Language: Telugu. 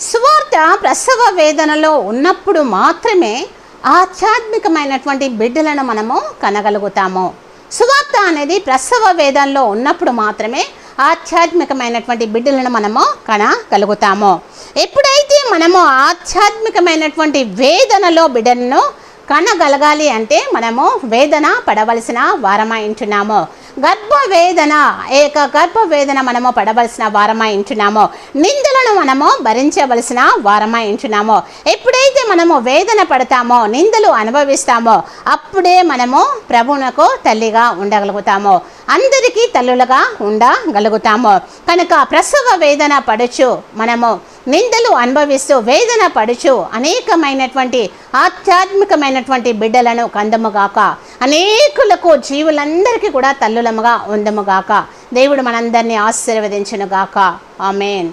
సువార్త ప్రసవ వేదనలో ఉన్నప్పుడు మాత్రమే ఆధ్యాత్మికమైనటువంటి బిడ్డలను మనము కనగలుగుతాము. సువార్త అనేది ప్రసవ వేదనలో ఉన్నప్పుడు మాత్రమే ఆధ్యాత్మికమైనటువంటి బిడ్డలను మనము కనగలుగుతాము. ఎప్పుడైతే మనము ఆధ్యాత్మికమైనటువంటి వేదనలో బిడ్డలను కనగలగాలి అంటే మనము వేదన పడవలసిన వారమాయించున్నాము గర్భవేదన గర్భ వేదన ఏక గర్భ వేదన మనము పడవలసిన వారమై ఉంటున్నామో. నిందలను మనము భరించవలసిన వారమై ఉంటున్నామో. ఎప్పుడైతే మనము వేదన పడతామో నిందలు అనుభవిస్తామో అప్పుడే మనము ప్రభువునకు తల్లిగా ఉండగలుగుతాము. అందరికీ తల్లులుగా ఉండగలుగుతాము. కనుక ప్రసవ వేదన పడుచు మనము నిందలు అనుభవిస్తూ వేదన పడుచు అనేకమైనటువంటి ఆధ్యాత్మికమైనటువంటి బిడ్డలను కందముగాక అనేకులకు జీవులందరికీ కూడా తల్లులముగా ఉందముగాక దేవుడు మనందరినీ ఆశీర్వదించునుగాక. ఆమెన్.